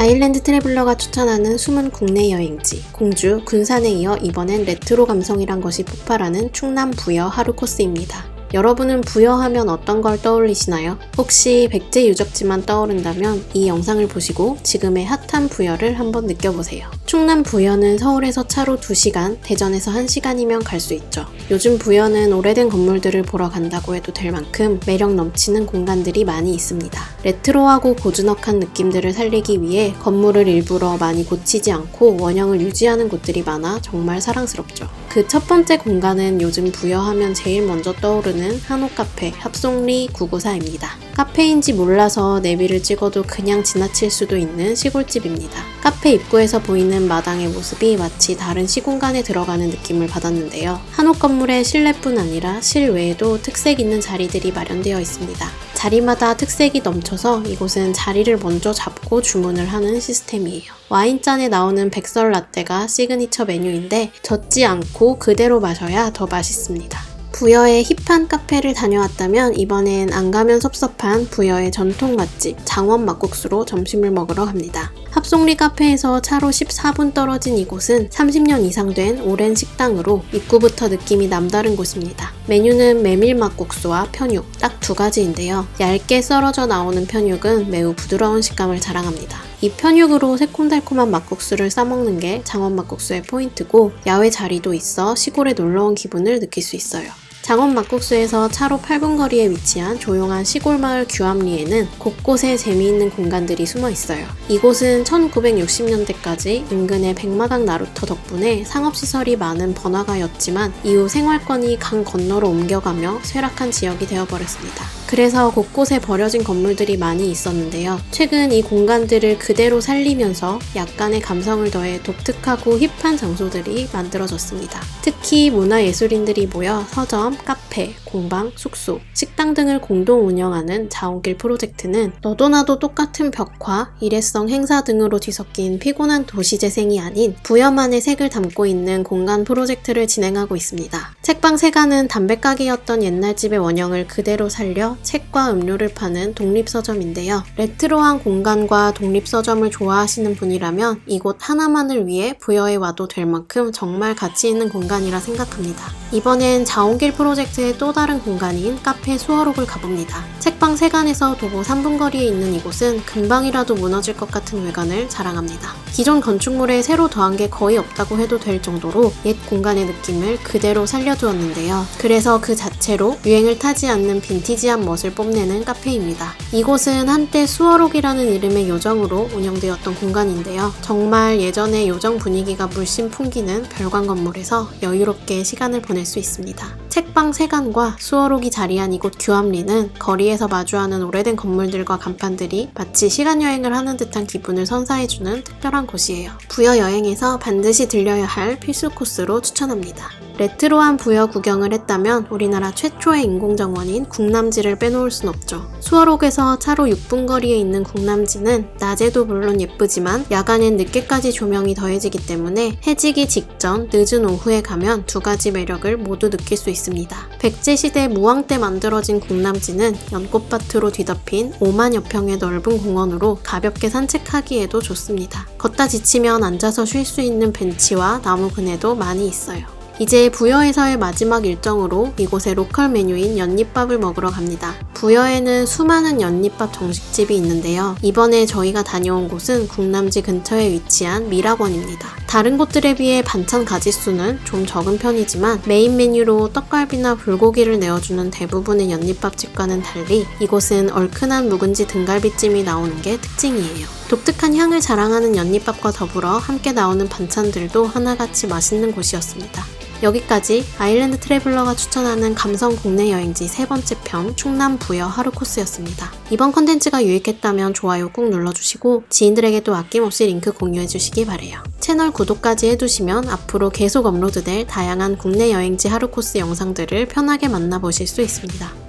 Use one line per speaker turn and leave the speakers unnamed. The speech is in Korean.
아일랜드 트래블러가 추천하는 숨은 국내 여행지 공주, 군산에 이어 이번엔 레트로 감성이란 것이 폭발하는 충남 부여 하루 코스입니다. 여러분은 부여하면 어떤 걸 떠올리시나요? 혹시 백제 유적지만 떠오른다면 이 영상을 보시고 지금의 핫한 부여를 한번 느껴보세요. 충남 부여는 서울에서 차로 2시간, 대전에서 1시간이면 갈 수 있죠. 요즘 부여는 오래된 건물들을 보러 간다고 해도 될 만큼 매력 넘치는 공간들이 많이 있습니다. 레트로하고 고즈넉한 느낌들을 살리기 위해 건물을 일부러 많이 고치지 않고 원형을 유지하는 곳들이 많아 정말 사랑스럽죠. 그 첫 번째 공간은 요즘 부여하면 제일 먼저 떠오르는 한옥 카페 합송리 994입니다. 카페인지 몰라서 내비를 찍어도 그냥 지나칠 수도 있는 시골집입니다. 카페 입구에서 보이는 마당의 모습이 마치 다른 시공간에 들어가는 느낌을 받았는데요. 한옥 건물의 실내뿐 아니라 실외에도 특색 있는 자리들이 마련되어 있습니다. 자리마다 특색이 넘쳐서 이곳은 자리를 먼저 잡고 주문을 하는 시스템이에요. 와인잔에 나오는 백설 라떼가 시그니처 메뉴인데 젖지 않고 그대로 마셔야 더 맛있습니다. 부여의 힙한 카페를 다녀왔다면 이번엔 안 가면 섭섭한 부여의 전통 맛집 장원 막국수로 점심을 먹으러 갑니다. 합송리 카페에서 차로 14분 떨어진 이곳은 30년 이상 된 오랜 식당으로 입구부터 느낌이 남다른 곳입니다. 메뉴는 메밀 막국수와 편육 딱 두 가지인데요. 얇게 썰어져 나오는 편육은 매우 부드러운 식감을 자랑합니다. 이 편육으로 새콤달콤한 막국수를 싸먹는 게 장원 막국수의 포인트고 야외 자리도 있어 시골에 놀러온 기분을 느낄 수 있어요. 장원 막국수에서 차로 8분 거리에 위치한 조용한 시골 마을 규암리에는 곳곳에 재미있는 공간들이 숨어 있어요. 이곳은 1960년대까지 인근의 백마당 나루터 덕분에 상업시설이 많은 번화가였지만 이후 생활권이 강 건너로 옮겨가며 쇠락한 지역이 되어버렸습니다. 그래서 곳곳에 버려진 건물들이 많이 있었는데요. 최근 이 공간들을 그대로 살리면서 약간의 감성을 더해 독특하고 힙한 장소들이 만들어졌습니다. 특히 문화예술인들이 모여 서점, 카페, 공방, 숙소, 식당 등을 공동 운영하는 자원길 프로젝트는 너도 나도 똑같은 벽화, 일회성 행사 등으로 뒤섞인 피곤한 도시재생이 아닌 부여만의 색을 담고 있는 공간 프로젝트를 진행하고 있습니다. 책방 세가는 담배가게였던 옛날 집의 원형을 그대로 살려 책과 음료를 파는 독립서점인데요. 레트로한 공간과 독립서점을 좋아하시는 분이라면 이곳 하나만을 위해 부여에 와도 될 만큼 정말 가치 있는 공간이라 생각합니다. 이번엔 자원길 프로젝트의 또 다른 공간인 카페 수어록을 가봅니다. 책방 세간에서 도보 3분 거리에 있는 이곳은 금방이라도 무너질 것 같은 외관을 자랑합니다. 기존 건축물에 새로 더한 게 거의 없다고 해도 될 정도로 옛 공간의 느낌을 그대로 살려두었는데요. 그래서 그 자체로 유행을 타지 않는 빈티지한 멋을 뽐내는 카페입니다. 이곳은 한때 수어록이라는 이름의 요정으로 운영되었던 공간인데요. 정말 예전의 요정 분위기가 물씬 풍기는 별관 건물에서 여유롭게 시간을 보낼 수 있습니다. 책방 세간과 수어록이 자리한 이곳 규암리는 거리에서 마주하는 오래된 건물들과 간판들이 마치 시간 여행을 하는 듯한 기분을 선사해주는 특별한 곳이에요. 부여 여행에서 반드시 들려야 할 필수 코스로 추천합니다. 레트로한 부여 구경을 했다면 우리나라 최초의 인공정원인 국남지를 빼놓을 순 없죠. 수어록에서 차로 6분 거리에 있는 국남지는 낮에도 물론 예쁘지만 야간엔 늦게까지 조명이 더해지기 때문에 해지기 직전 늦은 오후에 가면 두 가지 매력을 모두 느낄 수 있습니다. 백제시대 무왕 때 만들어진 국남지는 연꽃밭으로 뒤덮인 5만여 평의 넓은 공원으로 가볍게 산책하기에도 좋습니다. 걷다 지치면 앉아서 쉴 수 있는 벤치와 나무 그네도 많이 있어요. 이제 부여에서의 마지막 일정으로 이곳의 로컬 메뉴인 연잎밥을 먹으러 갑니다. 부여에는 수많은 연잎밥 정식집이 있는데요. 이번에 저희가 다녀온 곳은 국남지 근처에 위치한 미락원입니다. 다른 곳들에 비해 반찬 가짓수는 좀 적은 편이지만 메인 메뉴로 떡갈비나 불고기를 내어주는 대부분의 연잎밥집과는 달리 이곳은 얼큰한 묵은지 등갈비찜이 나오는 게 특징이에요. 독특한 향을 자랑하는 연잎밥과 더불어 함께 나오는 반찬들도 하나같이 맛있는 곳이었습니다. 여기까지 아일랜드 트래블러가 추천하는 감성 국내 여행지 세 번째 편 충남 부여 하루 코스였습니다. 이번 컨텐츠가 유익했다면 좋아요 꾹 눌러주시고 지인들에게도 아낌없이 링크 공유해주시기 바래요. 채널 구독까지 해두시면 앞으로 계속 업로드될 다양한 국내 여행지 하루 코스 영상들을 편하게 만나보실 수 있습니다.